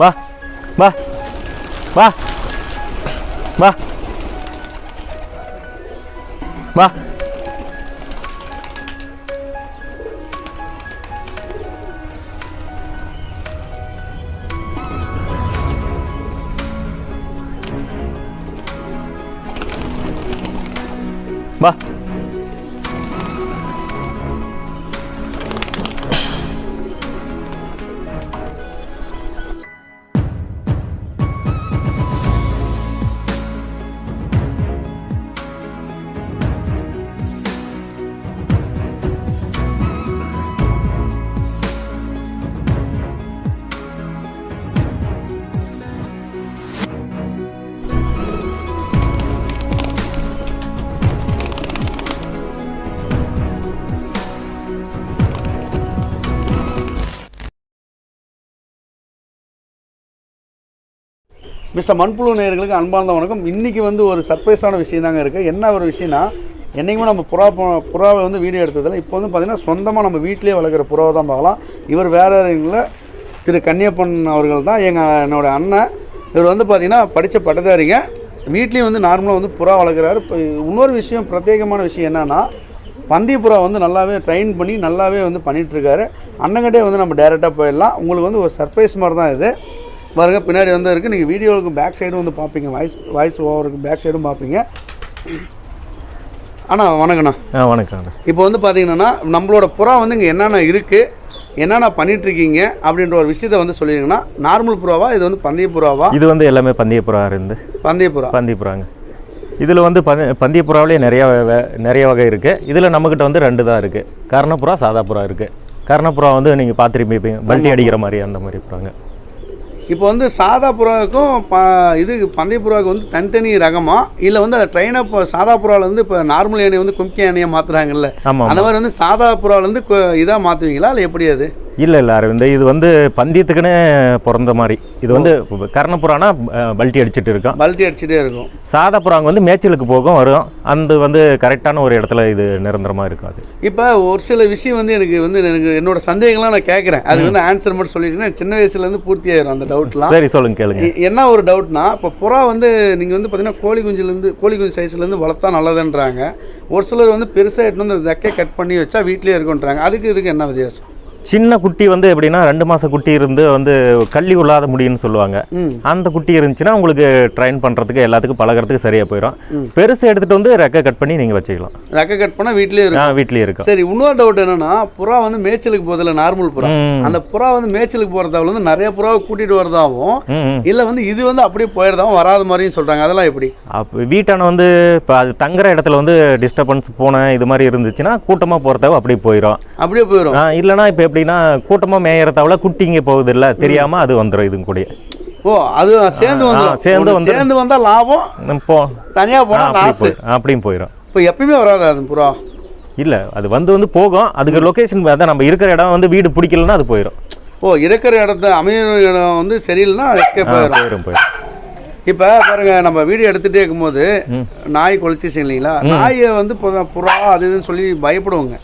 வா வா வா வா வா வா மிஸ்டர் மண்புழு நேயர்களுக்கு அன்பார்ந்த வணக்கம். இன்றைக்கி வந்து ஒரு சர்ப்ரைஸான விஷயம் தாங்க இருக்குது என்ன ஒரு விஷயம்னா என்றைக்குமே நம்ம புறா புறாவை வந்து வீடியோ எடுத்ததில்ல இப்போ வந்து பார்த்திங்கன்னா சொந்தமாக நம்ம வீட்டிலேயே வளர்க்குற புறாவை தான் பார்க்கலாம். இவர் வேற இல்லை. திரு கன்னியப்பன் அவர்கள் தான் எங்கள் என்னோட அண்ணன். இவர் வந்து பார்த்திங்கன்னா படித்த பட்டதாரிங்க. வீட்லேயும் வந்து நார்மலாக வந்து புறா வளர்க்குறாரு. இப்போ இன்னொரு விஷயம் பிரத்யேகமான விஷயம் என்னென்னா பந்தி புறா வந்து நல்லாவே ட்ரெயின் பண்ணி நல்லாவே வந்து பண்ணிகிட்ருக்காரு அண்ணங்கிட்டே வந்து நம்ம டேரெக்டாக போயிடலாம். உங்களுக்கு வந்து ஒரு சர்ப்ரைஸ் மாதிரி தான் இது. பாருங்க பின்னாடி வந்து இருக்குது நீங்கள் வீடியோவுக்கு பேக் சைடும் வந்து பார்ப்பீங்க. வாய்ஸ் வாய்ஸ் ஓவருக்கு பேக் சைடும் பார்ப்பீங்க. அண்ணா வணக்கண்ணா. ஆ வணக்கம் இப்போ வந்து பார்த்தீங்கன்னா நம்மளோட புறா வந்து இங்கே என்னென்ன இருக்குது என்னென்ன பண்ணிகிட்ருக்கீங்க அப்படின்ற ஒரு விஷயத்தை வந்து சொல்லிடுங்கன்னா நார்மல் புறாவா இது வந்து பந்தய புறாவா? இது வந்து எல்லாமே பந்தய புறா இருந்து. பந்தய புறா. பந்தய புறாங்க. இதில் வந்து பந்த பந்தய புறாவிலே நிறைய நிறைய வகை இருக்குது இதில் நம்மக்கிட்ட வந்து ரெண்டு தான் இருக்குது கர்ணப்புறா சாதா புறா இருக்குது கர்ணப்புறா வந்து நீங்கள் பார்த்துருப்பீங்க பல்ட்டி அடிக்கிற மாதிரி அந்த மாதிரி புறாங்க. இப்போ வந்து சாதா புறாவுக்கும் ப இது பந்தய புறாவுக்கு வந்து தனித்தனி ரகமா? இல்லை வந்து அதை ட்ரெயினாக இப்போ சாதா புறாவில் வந்து இப்போ நார்மல் யானையை வந்து கும்கி யானையை மாற்றுறாங்கல்ல அந்த மாதிரி வந்து சாதா புறாவிலேருந்து இதாக மாற்றுவீங்களா இல்லை எப்படி அது? இல்லை இல்லை அரவிந்த் இது வந்து பந்தயத்துக்குன்னு பிறந்த மாதிரி. இது வந்து கர்ணப்புறானா பல்ட்டி அடிச்சிட்டு இருக்கோம் பல்ட்டி அடிச்சுட்டே இருக்கும். சாதா புறாங்க வந்து மேய்ச்சலுக்கு போகும் வரும். அந்த வந்து கரெக்டான ஒரு இடத்துல இது நிரந்தரமாக இருக்காது இப்போ ஒரு சில விஷயம் வந்து எனக்கு வந்து எனக்கு என்னோட சந்தேகம்லாம் நான் கேட்குறேன். அது வந்து ஆன்சர் மட்டும் சொல்லிட்டீங்கன்னா சின்ன வயசுலேருந்து பூர்த்தி ஆயிரும் அந்த டவுட்லாம் சரி சொல்லுங்க கேளுங்க. என்ன ஒரு டவுட்னா இப்போ புறா வந்து நீங்கள் வந்து பார்த்தீங்கன்னா கோழி குஞ்சுலேருந்து கோழி குஞ்சு சைஸ்லேருந்து வளர்த்தா நல்லதுன்றாங்க. ஒரு சிலர் வந்து பெருசாக எட்டு வந்து ரெக்கை கட் பண்ணி வச்சா வீட்டிலே இருக்குன்றாங்க அதுக்கு இதுக்கு என்ன வித்தியாசம்? சின்ன குட்டி வந்து எப்படின்னா ரெண்டு மாச குட்டி இருந்து வந்து கள்ளி உள்ளாத முடியும்னு சொல்லுவாங்க. அந்த குட்டி இருந்துச்சுன்னா உங்களுக்கு ட்ரைன் பண்றதுக்கு எல்லாத்துக்கும் பழகுறதுக்கு சரியா போயிடும். பெருசு எடுத்துட்டு வந்து ரெக்கை கட் பண்ணி நீங்க வச்சுக்கலாம். ரெக்கை கட் பண்ணால் வீட்டிலே இருக்கும். வீட்லயே இருக்கும். சரி இன்னொரு டவுட் என்னன்னா புறா வந்து மேய்ச்சலுக்கு போதில்ல நார்மல் புறா. அந்த புறா வந்து மேய்ச்சலுக்கு போகிறதாவில் வந்து நிறைய புறாவை கூட்டிகிட்டு வரதாவும் ம், ம். இல்லை வந்து இது வந்து அப்படியே போயிடுதாவும் வராத மாதிரியும் சொல்கிறாங்க அதெல்லாம் எப்படி? அப்ப வீட்டான வந்து இப்போ அது தங்குற இடத்துல வந்து டிஸ்டர்பன்ஸ் போன இது மாதிரி இருந்துச்சுன்னா கூட்டமா போறதாவ அப்படியே போயிடும் அப்படியே போயிடும் இல்லைன்னா இப்போ எப்படின்னா கூட்டமா மேயறதாவில குட்டிங்க போகுது இல்ல தெரியாம அது வந்துடும் இது கூட ஓ அது சேர்ந்து ஆ, வந்துடும் சேர்ந்து வந்துரும். சேர்ந்து வந்தால் லாபம். போ. தனியாக போனால் லாஸு. அப்படியும் போயிடும் இப்போ எப்பயுமே வராது அது புறா? இல்ல அது வந்து வந்து போகும். அதுக்கு லொகேஷன் அதான் நம்ம இருக்கிற இடம் வந்து வீடு பிடிக்கலன்னா அது போயிடும் ஓ இருக்கிற இடத்த அமையிற இடம் வந்து சரியில்லைன்னா எஸ்கேப் ஆயிரும். போயிடும் போயிடும் இப்போ பாருங்க நம்ம வீடியோ எடுத்துகிட்டே இருக்கும்போது. நாய் கொலைச்சிச்சு இல்லைங்களா? நாயை வந்து புறா அது இதுன்னு சொல்லி பயப்படுவாங்க.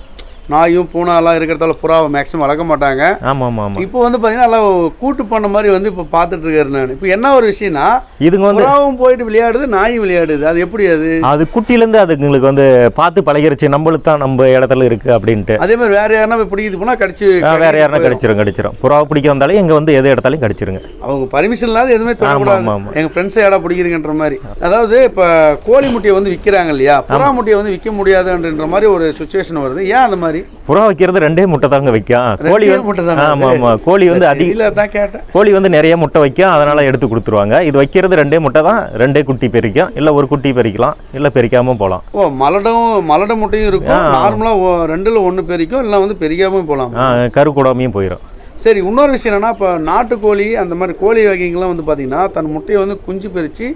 நாயும் பூனாலாம் இருக்கிறதால புறாவை மேக்ஸிமம் வளர்க்க மாட்டாங்க. ஆமா ஆமா ஆமா இப்போ வந்து பார்த்தீங்கன்னா நல்லா கூட்டு பண்ண மாதிரி வந்து இப்போ பார்த்துட்டு இருக்காரு நான். இப்போ என்ன ஒரு விஷயம்னா இதுங்க வந்து புறாவும் போயிட்டு விளையாடுது நாயும் விளையாடுது. அது எப்படி அது? அது குட்டிலேருந்து அதுங்களுக்கு வந்து பார்த்து பழகிருச்சு. நம்மளுக்கு தான் நம்ம இடத்துல இருக்கு அப்படின்ட்டு. அதே மாதிரி வேற யாருன்னா போய் பிடிக்குது போனால் கடிச்சு வேற யாருன்னா. கடிச்சிரும் கடிச்சிரும். புறாவை பிடிக்க வந்தாலே எங்க வந்து எது இடத்தாலையும் கடிச்சிருங்க. அவங்க பர்மிஷன் இல்லாத எதுவுமே தொடக்கூடாது. ஆமா, ஆமா. எங்க ஃப்ரெண்ட்ஸை இடம் பிடிக்கிறீங்கன்ற மாதிரி. அதாவது இப்போ கோழி முட்டையை வந்து விற்கிறாங்க இல்லையா? புறா முட்டையை வந்து விற்க முடியாதுன்ற மாதிரி ஒரு சுச்சுவேஷன் வருது. ஏன் அந்த மாதிரி? புறா வைக்கிறது ரெண்டே முட்டை தாங்க வைக்கும். கோழி வந்து முட்டை ஆமா? ஆமா. கோழி வந்து அதிக தான் கேட்டேன். கோழி வந்து நிறைய முட்டை வைக்கும். அதனால எடுத்து கொடுத்துருவாங்க. இது வைக்கிறது ரெண்டே முட்டை தான். ரெண்டே குட்டி பெரிக்கும். இல்ல ஒரு குட்டி பெரிக்கலாம். இல்ல பெரிக்காம போகலாம். ஓ மலடும் மலட முட்டையும் இருக்கும். ஆ. நார்மலா ஒ- ரெண்டுல ஒண்ணு பெரிக்கும். இல்லை வந்து பெரிக்காம போகலாம். கரு கூடாமையும் போயிடும் சரி இன்னொரு விஷயம் என்னன்னா இப்போ நாட்டுக்கோழி அந்த மாதிரி கோழி வகைங்கள்லாம் வந்து பார்த்தீங்கன்னா தன் முட்டையை வந்து குஞ்சு பறித்து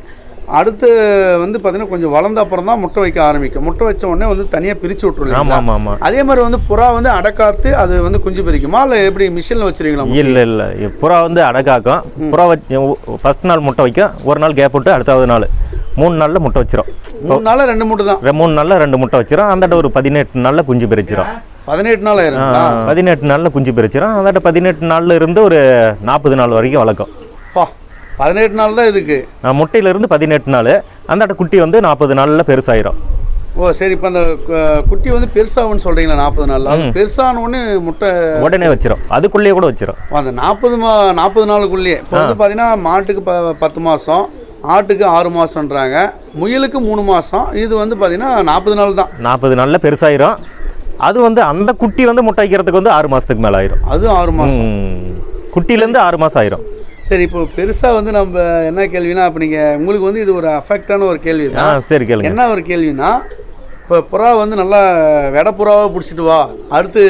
அடுத்து வந்து பார்த்தீங்கன்னா கொஞ்சம் வளர்ந்த அப்புறம் தான் முட்டை வைக்க ஆரம்பிக்கும். முட்டை வச்ச உடனே வந்து தனியாக பிரித்து விட்டுருலாம் அதே மாதிரி வந்து புறா வந்து அடக்காத்து அது வந்து குஞ்சு பறிக்குமா? இல்லை எப்படி மிஷினில் வச்சிருக்கீங்களா இல்ல இல்ல. புறா வந்து அடக்காக்கும். புறா வச்சு ஃபர்ஸ்ட் நாள் முட்டை வைக்கும். ஒரு நாள் கேப் விட்டு அடுத்தாவது நாள். மூணு நாள்ல முட்டை வச்சிரும். மூணு நாள் ரெண்டு மூட்டை தான். மூணு நாள்ல ரெண்டு முட்டை வச்சிரும். அந்தாட்ட ஒரு பதினெட்டு நாள்ல குஞ்சு பறிச்சிரும். பதினெட்டு நாள் பதினெட்டு நாள்ல குஞ்சு பறிச்சிரும். அந்தாட்ட பதினெட்டு நாள்ல இருந்து ஒரு நாற்பது நாள் வரைக்கும் வளர்க்கும். பதினெட்டு நாள் தான் இதுக்கு. ஆ, முட்டையிலிருந்து பதினெட்டு நாள். அந்த குட்டி வந்து நாற்பது நாளில் பெருசாயிரும். ஓ சரி இப்போ அந்த குட்டி வந்து பெருசாகும்னு சொல்கிறீங்களா நாற்பது நாள் அது பெருசான உடனே முட்டை உடனே வச்சிரும். அதுக்குள்ளேயே கூட வச்சிரும். ஓ, அந்த நாற்பது மா நாற்பது நாளுக்குள்ளேயே. இப்போ வந்து பார்த்தீங்கன்னா மாட்டுக்கு ப பத்து மாதம் ஆட்டுக்கு ஆறு மாதம்ன்றாங்க முயலுக்கு மூணு மாதம் இது வந்து பார்த்தீங்கன்னா நாற்பது நாள் தான். நாற்பது நாளில் பெருசாயிரும். அது வந்து அந்த குட்டி வந்து முட்டை வைக்கிறதுக்கு வந்து ஆறு மாதத்துக்கு மேலே ஆயிரும். அதுவும் ஆறு மாதம். குட்டிலேருந்து ஆறு மாதம் ஆயிரும். சரி இப்போ பெருசாக வந்து நம்ம என்ன கேள்வினா இப்போ நீங்கள் உங்களுக்கு வந்து இது ஒரு அஃபெக்டான ஒரு கேள்வி தான் சரி கேளுங்க. என்ன ஒரு கேள்வினா இப்போ புறா வந்து நல்லா வெடை புறாவாக பிடிச்சிட்டு வா அடுத்து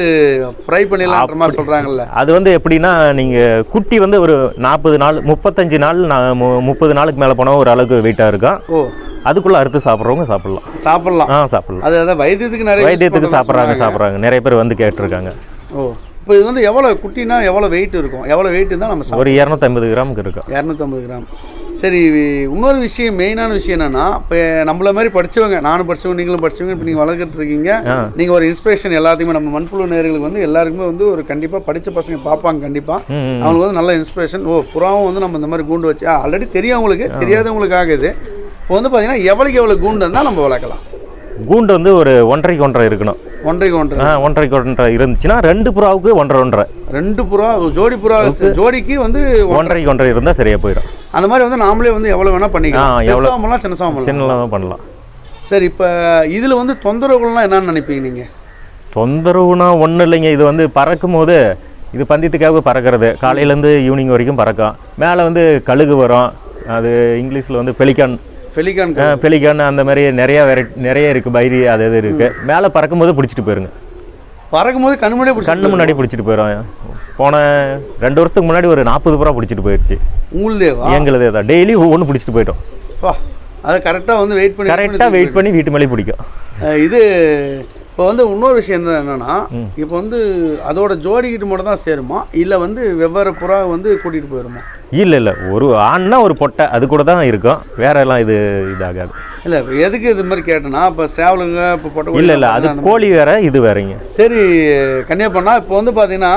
ஃப்ரை பண்ணிடலான்ற மாதிரி சொல்கிறாங்கல்ல அது வந்து எப்படின்னா நீங்கள் குட்டி வந்து ஒரு நாற்பது நாள் முப்பத்தஞ்சு நாள் நா- மு- முப்பது நாளுக்கு மேலே போனால் ஒரு அளவுக்கு வெயிட்டாக இருக்கும் ஓ. அதுக்குள்ளே அறுத்து சாப்பிட்றவங்க சாப்பிட்லாம். சாப்பிட்லாம். ஆ சாப்பிட்லாம். அது அதான் வைத்தியத்துக்கு நிறைய வைத்தியத்துக்கு சாப்பிட்றாங்க. சாப்பிட்றாங்க. நிறைய பேர் வந்து கேட்டிருக்காங்க. ஓ. இப்போ இது வந்து எவ்வளோ குட்டினா எவ்வளோ வெயிட் இருக்கும்? எவ்வளோ வெயிட் இருந்தால் நம்ம ஒரு இரநூத்தம்பது கிராமுக்கு இருக்கும் இரநூத்தம்பது கிராம் சரி இன்னொரு விஷயம் மெயினான விஷயம் என்னன்னா இப்போ நம்மள மாதிரி படிச்சவங்க நானும் படிச்சவங்க நீங்களும் படிச்சவங்க இப்போ நீங்கள் வளர்த்துட்டு இருக்கீங்க. நீங்கள் ஒரு இன்ஸ்பிரேஷன் எல்லாத்தையுமே நம்ம மண்புழு நேர்களுக்கு வந்து எல்லாருக்குமே வந்து ஒரு கண்டிப்பாக படித்த பசங்க பார்ப்பாங்க கண்டிப்பாக. அவங்களுக்கு வந்து நல்ல இன்ஸ்பிரேஷன் ஓ புறாவும் வந்து நம்ம இந்த மாதிரி கூண்டு வச்சு ஆல்ரெடி தெரியும் அவங்களுக்கு தெரியாதவங்களுக்காக இது. இப்போ வந்து பார்த்தீங்கன்னா எவ்வளோக்கு எவ்வளோ கூண்டு இருந்தால் நம்ம வளர்க்கலாம். கூண்டு வந்து ஒரு ஒன்றரைக்கு ஒன்றரை இருக்கணும். ஒன்றைக்கு ஒன்றரை ஆ ஒன்றரைக்கு ஒன்றரை இருந்துச்சுன்னா ரெண்டு புறாவுக்கு ஒன்றரை ஒன்றரை ரெண்டு புறா ஜோடி புறா ஜோடிக்கு வந்து ஒன்றரைக்கு ஒன்றரை இருந்தால் சரியாக போயிடும். அந்த மாதிரி வந்து நாமளே வந்து எவ்வளோ வேணால் பண்ணிக்கலாம். பெருசாக பண்ணலாம் சின்னசாக பண்ணலாம் சின்னதாக பண்ணலாம். சரி இப்போ இதில் வந்து தொந்தரவுகள்லாம் என்னன்னு நினைப்பீங்க நீங்கள் தொந்தரவுனா ஒன்றும் இல்லைங்க. இது வந்து பறக்கும் போது இது பந்தயத்துக்காக பறக்கிறது. காலையிலேருந்து ஈவினிங் வரைக்கும் பறக்கும். மேலே வந்து கழுகு வரும். அது இங்கிலீஷில் வந்து பெலிகான் பெலிகான் அந்த மாதிரி நிறைய வெரைட்டி நிறைய இருக்குது பைரி அது இது இருக்குது மேலே பறக்கும்போது பிடிச்சிட்டு போயிருங்க. பறக்கும்போது கண்ணு முன்னாடியே பிடிச்சி கண்ணு முன்னாடி பிடிச்சிட்டு போயிடும் போன ரெண்டு வருஷத்துக்கு முன்னாடி ஒரு நாற்பது புறா பிடிச்சிட்டு போயிடுச்சு உங்களுதேவா? எங்களுதே தான் டெய்லி ஒவ்வொன்று பிடிச்சிட்டு போயிட்டோம். வா அதை கரெக்டாக வந்து வெயிட் பண்ணி கரெக்டாக வெயிட் பண்ணி வீட்டு மேலே பிடிக்கும். இது இப்போ வந்து இன்னொரு விஷயம் என்ன என்னன்னா இப்போ வந்து அதோட ஜோடிக்கிட்டு மட்டும் தான் சேருமா? இல்லை வந்து வெவ்வேறு புறா வந்து கூட்டிகிட்டு போயிருமா? இல்லை இல்லை. ஒரு ஆண்னா ஒரு பொட்டை அது கூட தான் இருக்கும். வேற எல்லாம் இது இதாகாது. இல்லை எதுக்கு இது மாதிரி கேட்டேன்னா இப்போ சேவலுங்க இப்போ பொட்டை இல்லை இல்லை. அது கோழி வேற இது வேறங்க. சரி கன்னியாப்பண்ணா இப்போ வந்து பார்த்தீங்கன்னா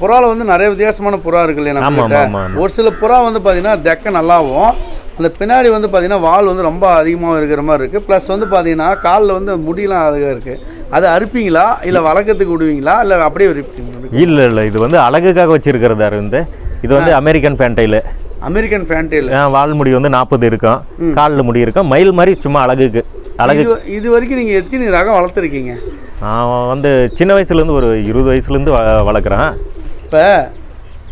புறால வந்து நிறைய வித்தியாசமான புறா இருக்கு இல்லையா ஒரு சில புறா வந்து பார்த்தீங்கன்னா தெக்க நல்லாவும் அந்த பின்னாடி வந்து பார்த்தீங்கன்னா வால் வந்து ரொம்ப அதிகமாக இருக்கிற மாதிரி இருக்குது ப்ளஸ் வந்து பார்த்தீங்கன்னா காலில் வந்து முடியெல்லாம் அதிகம் இருக்குது அதை அறுப்பீங்களா? இல்லை வளர்க்கறதுக்கு விடுவீங்களா? இல்லை அப்படியே இல்லை இல்லை. இது வந்து அழகுக்காக வச்சிருக்கிறதா வந்து இது வந்து அமெரிக்கன் ஃபேண்டைலு அமெரிக்கன் ஃபேன்டேல் வால் முடி வந்து நாற்பது இருக்கும். காலில் முடி இருக்கும். மயில் மாதிரி சும்மா அழகுக்கு. அழகு இது வரைக்கும் நீங்கள் எத்தனை ரகம் வளர்த்துருக்கீங்க? நான் வந்து சின்ன வயசுலேருந்து ஒரு இருபது வயசுலேருந்து வ வளர்க்குறேன். இப்போ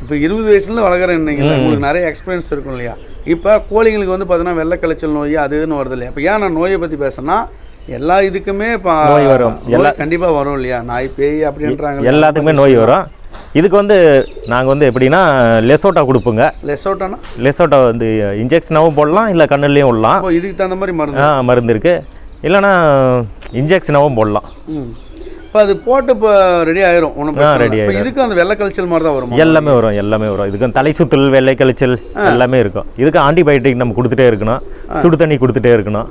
இப்போ இருபது வயசுலேருந்து வளர்க்குறேன்னீங்களா உங்களுக்கு நிறைய எக்ஸ்பீரியன்ஸ் இருக்கும் இல்லையா? இப்போ கோழிங்களுக்கு வந்து பார்த்தீங்கன்னா வெள்ளை கலைச்சல் நோய் அது இதுன்னு வருது இல்லையா? இப்போ ஏன் நான் நோயை பற்றி பேசுனா எல்லா இதுக்குமே இப்போ நோய் வரும். எல்லா கண்டிப்பாக வரும் இல்லையா? நாய் பேய் அப்படின்றாங்க எல்லாத்துக்குமே நோய் வரும். இதுக்கு வந்து நாங்கள் வந்து எப்படின்னா லெசோட்டா கொடுப்போங்க. லெசோட்டானா லெசோட்டா வந்து இன்ஜெக்ஷனாகவும் போடலாம் இல்லை கண்ணுலேயும் விடலாம். இதுக்கு தகுந்த மாதிரி மருந்து? ஆ மருந்து இருக்குது இல்லைன்னா இன்ஜெக்ஷனாகவும் போடலாம். ம். இப்போ அது போட்டு இப்போ ரெடி ஆயிரும் ஒன்றும் ஆ, பிரச்சனை ready இல்லை. இப்போ இதுக்கு அந்த வெள்ளை கழிச்சல் மாதிரி தான் வரும்? எல்லாமே வரும் எல்லாமே வரும். இதுக்கு தலை சுத்தல் வெள்ளை கழிச்சல் எல்லாமே இருக்கும். இதுக்கு ஆன்டிபயோட்டிக் நம்ம கொடுத்துட்டே இருக்கணும். சுடு தண்ணி கொடுத்துட்டே இருக்கணும்.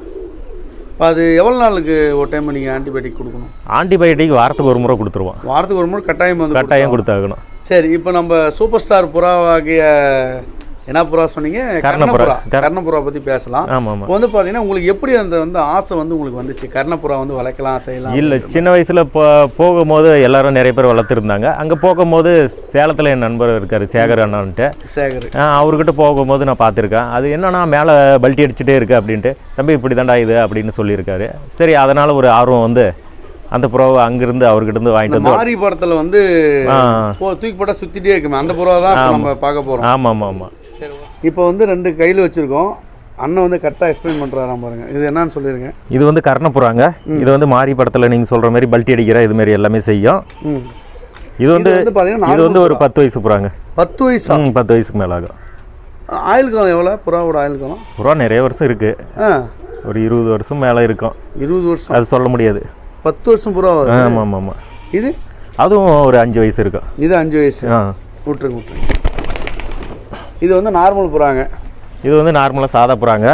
இப்போ அது எவ்வளோ நாளுக்கு ஒரு டைம் நீங்கள் ஆன்டிபயோட்டிக் கொடுக்கணும்? ஆன்டிபயோட்டிக் வாரத்துக்கு ஒரு முறை கொடுத்துருவோம். வாரத்துக்கு ஒரு முறை கட்டாயம் வந்து கட்டாயம் கொடுத்தாகணும். சரி இப்போ நம்ம சூப்பர் ஸ்டார் புறாவாகிய என்ன புறா சொன்னீங்க. கர்ணப்புறா கர்ணப்புறா பற்றி பேசலாம். இப்போ வந்து பார்த்தீங்கன்னா உங்களுக்கு எப்படி அந்த வந்து ஆசை வந்து உங்களுக்கு வந்துச்சு? கர்ணப்புறா வந்து வளர்க்கலாம் செய்யலாம் இல்லை சின்ன வயசில் போ போகும்போது எல்லாரும் நிறைய பேர் வளர்த்துருந்தாங்க. அங்கே போகும்போது சேலத்தில் என் நண்பர் இருக்கார் சேகர் அண்ணான்ட்டு. சேகர். அவர்கிட்ட போகும்போது நான் பார்த்துருக்கேன். அது என்னன்னா மேலே பல்ட்டி அடிச்சுட்டே இருக்கு அப்படின்ட்டு. தம்பி இப்படி தாண்டா இது அப்படின்னு சொல்லியிருக்காரு. சரி அதனால் ஒரு ஆர்வம் வந்து அந்த புறாவை அங்கேருந்து அவர்கிட்ட இருந்து வாங்கிட்டு வந்து மாரி படத்தில் வந்து தூக்கி போட்டால் சுற்றிட்டே இருக்குமே. அந்த புறா தான் நம்ம பார்க்க போகிறோம் ஆமாம் ஆமாம் ஆமாம் இப்போ வந்து ரெண்டு கையில் வச்சுருக்கோம். அண்ணன் வந்து கரெக்டாக எக்ஸ்பிளைன் பண்ணுறாராம் பாருங்க. இது என்னன்னு சொல்லிடுங்க இது வந்து கர்ணப்புறாங்க இது வந்து மாரி படத்தில் நீங்கள் சொல்கிற மாதிரி பல்ட்டி அடிக்கிற இது மாதிரி எல்லாமே செய்யும். இது வந்து இது வந்து பார்த்தீங்கன்னா இது வந்து ஒரு பத்து வயசு புறாங்க. பத்து வயசா? பத்து வயசுக்கு மேலே ஆகும் ஆயுள் காலம் எவ்வளோ? புறாவோட ஆயுள் காலம்? புறா நிறைய வருஷம் இருக்குது ஒரு இருபது வருஷம் மேலே இருக்கும். இருபது வருஷம். அது சொல்ல முடியாது. பத்து வருஷம் புறா. ஆமாம் ஆமாம் ஆமாம். இது? அதுவும் ஒரு அஞ்சு வயசு இருக்கும். இது அஞ்சு வயசு. ஆ. விட்டுருங்க விட்டுருங்க. இது வந்து நார்மல் புறாங்க. இது வந்து நார்மலாக சாதா புறாங்க.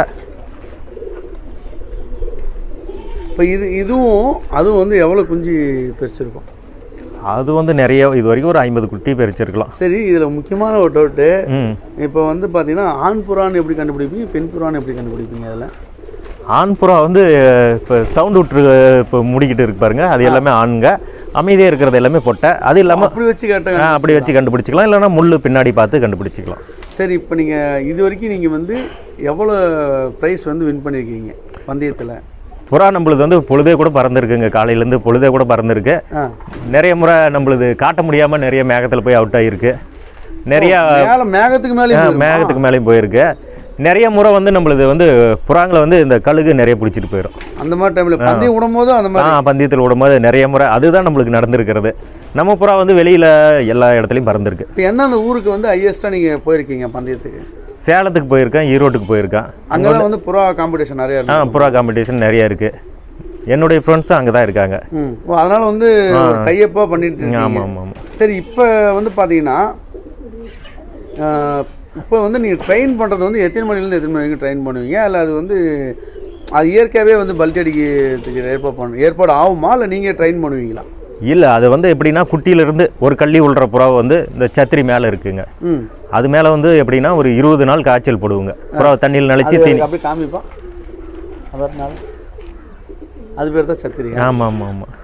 இப்போ இது இதுவும் அதுவும் வந்து எவ்வளோ குஞ்சு பெருசிருக்கும் அது வந்து நிறைய இது வரைக்கும் ஒரு ஐம்பது குட்டி பறிச்சிருக்கலாம். சரி இதில் முக்கியமான ஒரு டவுட்டு இப்போ வந்து பார்த்தீங்கன்னா ஆண் புறான்னு எப்படி கண்டுபிடிப்பீங்க பெண் புறான்னு எப்படி கண்டுபிடிப்பீங்க அதில்? ஆண் புறா வந்து இப்போ சவுண்ட் விட்டு இப்போ முடிக்கிட்டு இருக்கு பாருங்க. அது எல்லாமே ஆண்ங்க. அமைதியாக இருக்கிறது எல்லாமே பொட்டை. அது இல்லாமல் அப்படி வச்சு கேட்டாங்க அப்படி வச்சு கண்டுபிடிச்சிக்கலாம். இல்லைன்னா முள்ளு பின்னாடி பார்த்து கண்டுபிடிச்சிக்கலாம். சரி இப்போ நீங்கள் இது வரைக்கும் நீங்கள் வந்து எவ்வளோ ப்ரைஸ் வந்து வின் பண்ணியிருக்கீங்க பந்தயத்தில் புறா நம்மளுது வந்து பொழுதே கூட பறந்துருக்குங்க காலையிலேருந்து பொழுதே கூட பறந்துருக்கு. நிறைய முறை நம்மளுது காட்ட முடியாமல் நிறைய மேகத்தில் போய் அவுட் ஆகிருக்கு நிறைய மேலே மேகத்துக்கு மேலே மேகத்துக்கு மேலேயும் போயிருக்கு. நிறைய முறை வந்து நம்மளுது வந்து புறாங்களை வந்து இந்த கழுகு நிறைய பிடிச்சிட்டு போயிடும் அந்த மாதிரி டைமில் பந்தயம் விடும் போதும் அந்த மாதிரி. பந்தயத்தில் விடும்போது நிறைய முறை அதுதான் நம்மளுக்கு நடந்திருக்கிறது. நம்ம புறா வந்து வெளியில் எல்லா இடத்துலையும் பறந்துருக்கு. இப்போ எந்தெந்த ஊருக்கு வந்து ஹையஸ்ட்டாக நீங்கள் போயிருக்கீங்க பந்தயத்துக்கு? சேலத்துக்கு போயிருக்கேன் ஈரோட்டுக்கு போயிருக்கேன். அங்கே வந்து புறா காம்படிஷன் நிறைய ஆ புறா காம்படிஷன் நிறைய இருக்குது என்னுடைய ஃப்ரெண்ட்ஸும் அங்கே தான் இருக்காங்க. ஓ அதனால் வந்து டையப்பாக பண்ணிட்டு ஆமாம் ஆமாம் சரி இப்போ வந்து பார்த்தீங்கன்னா இப்போ வந்து நீங்கள் ட்ரெயின் பண்ணுறது வந்து எத்தனை மணிலேருந்து எத்தனை மணி வரைக்கும் ட்ரெயின் பண்ணுவீங்க? இல்லை அது வந்து அது இயற்கையாகவே வந்து பல்ட்டி அடிக்கிறதுக்கு ஏற்பாடு பண்ணு ஏற்பாடு ஆகுமா? இல்லை நீங்கள் ட்ரெயின் பண்ணுவீங்களா? இல்லை அது வந்து எப்படின்னா குட்டியிலிருந்து ஒரு கள்ளி உள்ற புறா வந்து இந்த சத்திரி மேலே இருக்குங்க. அது மேலே வந்து எப்படின்னா ஒரு இருபது நாள் காய்ச்சல் போடுவோங்க. புறா தண்ணியில் நனைச்சி தீனி அப்படியே காமிப்பா. அதனால அது பேர் தான் சத்திரி. ஆமாம் ஆமாம் ஆமாம்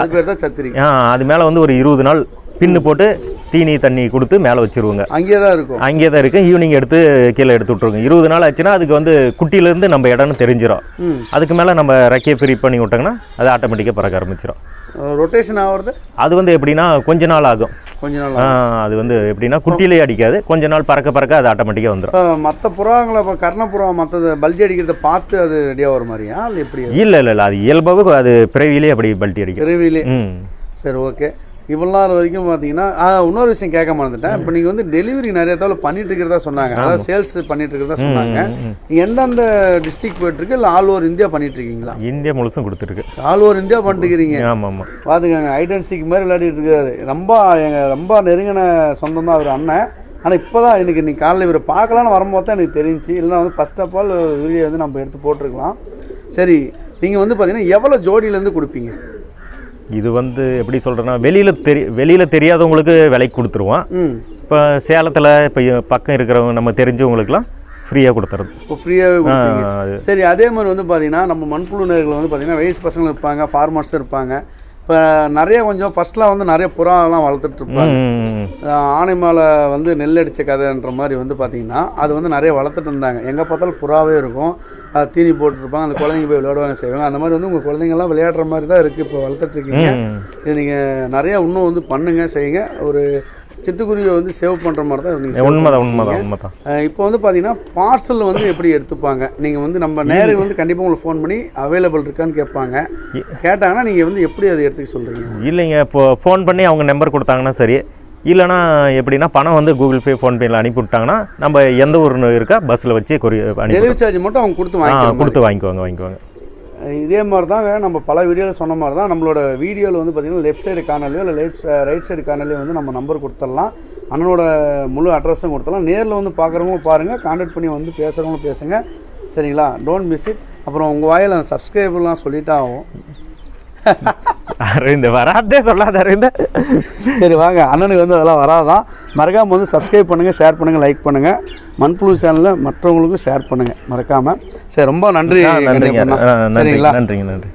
அது பேர் தான் சத்திரி. ஆ அது மேலே வந்து ஒரு இருபது நாள் பின்னு போட்டு தீனி தண்ணி கொடுத்து மேலே வச்சிருவோங்க. அங்கேயே தான் இருக்கும். அங்கேயே தான் இருக்கு ஈவினிங் எடுத்து கீழே எடுத்து விட்ருவோங்க இருபது நாள் ஆச்சுன்னா அதுக்கு வந்து குட்டியிலேருந்து நம்ம இடம்னு தெரிஞ்சிடும் அதுக்கு மேலே நம்ம ரெக்கையை ஃப்ரீ பண்ணி விட்டோங்கன்னா அது ஆட்டோமேட்டிக்காக பறக்க ஆரம்பிச்சிடும் ரொட்டேஷன் ஆகிறது? அது வந்து எப்படின்னா கொஞ்ச நாள் ஆகும். கொஞ்ச நாள் அது வந்து எப்படின்னா குட்டியிலே அடிக்காது. கொஞ்ச நாள் பறக்க பறக்க அது ஆட்டோமேட்டிக்காக வந்துடும் மற்ற புறாங்களை இப்போ கர்ணப்புறா மற்றது பல்ஜி அடிக்கிறத பார்த்து அது ரெடியாக வர மாதிரியா? இல்லை எப்படி இல்லை இல்லை இல்லை. அது இயல்பாகவே அது பிறவியிலே அப்படி பல்ட்டி அடிக்கும். ம். சரி ஓகே இவ்வளோ நாள் வரைக்கும் பார்த்தீங்கன்னா இன்னொரு விஷயம் கேட்க மறந்துட்டேன். இப்போ நீங்கள் வந்து டெலிவரி நிறைய தவிர பண்ணிட்டு இருக்கிறதா சொன்னாங்க. அதாவது சேல்ஸ் பண்ணிட்டு இருக்கிறதா சொன்னாங்க. எந்தெந்த டிஸ்ட்ரிக்ட் போயிட்டு இருக்கு இல்லை ஆல் ஓவர் இந்தியா பண்ணிட்டு இருக்கீங்களா? இந்தியா முழுசும் கொடுத்துருக்கு. ஆல் ஓவர் இந்தியா பண்ணிட்டு இருக்கிறீங்க ஆமாம் ஆமாம் பார்த்துக்கங்க ஐடென்சிக்கு மாதிரி விளையாடிட்டு இருக்காரு. ரொம்ப எங்கள் ரொம்ப நெருங்கின சொந்தம் தான் அவர் அண்ணன். ஆனால் இப்போ தான் எனக்கு இன்னைக்கு காலையில் இவரை பார்க்கலான்னு வரும்போது தான் எனக்கு தெரிஞ்சு. இல்லைன்னா வந்து ஃபர்ஸ்ட் ஆஃப் ஆல் வீடியோ வந்து நம்ம எடுத்து போட்டிருக்கலாம். சரி நீங்கள் வந்து பார்த்தீங்கன்னா எவ்வளோ ஜோடியிலேருந்து கொடுப்பீங்க? இது வந்து எப்படி சொல்கிறேன்னா வெளியில் தெரி வெளியில் தெரியாதவங்களுக்கு விலைக்கு கொடுத்துருவோம். ம். இப்போ சேலத்தில் இப்போ பக்கம் இருக்கிறவங்க நம்ம தெரிஞ்சவங்களுக்குலாம் ஃப்ரீயாக கொடுத்துறது. இப்போ ஃப்ரீயாகவே சரி அதே மாதிரி வந்து பார்த்தீங்கன்னா நம்ம மண்புழு நேர்கள் வந்து பார்த்தீங்கன்னா வயசு பசங்க இருப்பாங்க ஃபார்மர்ஸ் இருப்பாங்க. இப்போ நிறைய கொஞ்சம் ஃபர்ஸ்ட்லாம் வந்து நிறைய புறாலாம் வளர்த்துட்டு இருப்பாங்க ஆனை மேலே வந்து நெல் அடித்த கதைன்ற மாதிரி வந்து பார்த்தீங்கன்னா அது வந்து நிறைய வளர்த்துட்டு இருந்தாங்க. எங்கே பார்த்தாலும் புறாவே இருக்கும். அது தீனி போட்டுருப்பாங்க அந்த குழந்தைங்க போய் விளையாடுவாங்க செய்வாங்க. அந்த மாதிரி வந்து உங்கள் குழந்தைங்கள்லாம் விளையாடுற மாதிரி தான் இருக்குது இப்போ வளர்த்துட்ருக்கீங்க. இது நீங்கள் நிறைய இன்னும் வந்து பண்ணுங்க செய்யுங்க. ஒரு சிட்டுக்குருவியை வந்து சேவ் பண்ணுற மாதிரி தான் நீங்கள் உண்மைதான் உண்மைதான் உண்மைதான். இப்போ வந்து பார்த்தீங்கன்னா பார்சல் வந்து எப்படி எடுத்துப்பாங்க? நீங்கள் வந்து நம்ம நேரில் வந்து கண்டிப்பாக உங்களுக்கு ஃபோன் பண்ணி அவைலபிள் இருக்கான்னு கேட்பாங்க. கேட்டாங்கன்னா நீங்கள் வந்து எப்படி அதை எடுத்துக்க சொல்கிறீங்க இல்லைங்க இப்போ ஃபோன் பண்ணி அவங்க நம்பர் கொடுத்தாங்கன்னா சரி. இல்லைனா எப்படின்னா பணம் வந்து கூகுள் பே ஃபோன்பேயில் அனுப்பி விட்டாங்கன்னா நம்ம எந்த ஊர் இருக்கா பஸ்ஸில் வச்சு கொரி அனுப்பி டெலிவரி சார்ஜ் மட்டும் அவங்க கொடுத்து வாங்கிக்கலாம் கொடுத்து வாங்கிக்குவாங்க வாங்கிக்குவாங்க. இதே மாதிரி தாங்க நம்ம பல வீடியோவில் சொன்ன மாதிரி தான் நம்மளோட வீடியோவில் வந்து பார்த்திங்கன்னா லெஃப்ட் சைடு கார்னர்லையோ இல்லை லெஃப்ட் ரைட் சைடு கார்னர்லையோ வந்து நம்ம நம்பர் கொடுத்துடலாம். அண்ணனோட முழு அட்ரஸும் கொடுத்துடலாம். நேரில் வந்து பார்க்குறவங்களும் பாருங்கள் கான்டாக்ட் பண்ணி வந்து பேசுகிறவங்களும் பேசுங்க. சரிங்களா? டோன்ட் மிஸ் இட் அப்புறம் உங்கள் வாயில் சப்ஸ்கிரைபர்லாம் சொல்லிட்டா ஆகும் அரவிந்த் வராதே சொல்லாத அரவிந்த். சரி வாங்க. அண்ணனுக்கு வந்து அதெல்லாம் வராதான் மறக்காமல் வந்து சப்ஸ்கிரைப் பண்ணுங்கள் ஷேர் பண்ணுங்கள் லைக் பண்ணுங்கள் மண்புழு சேனலில் மற்றவங்களுக்கும் ஷேர் பண்ணுங்கள் மறக்காமல் சரி ரொம்ப நன்றி நன்றிங்க. சரிங்களா? நன்றிங்க நன்றி.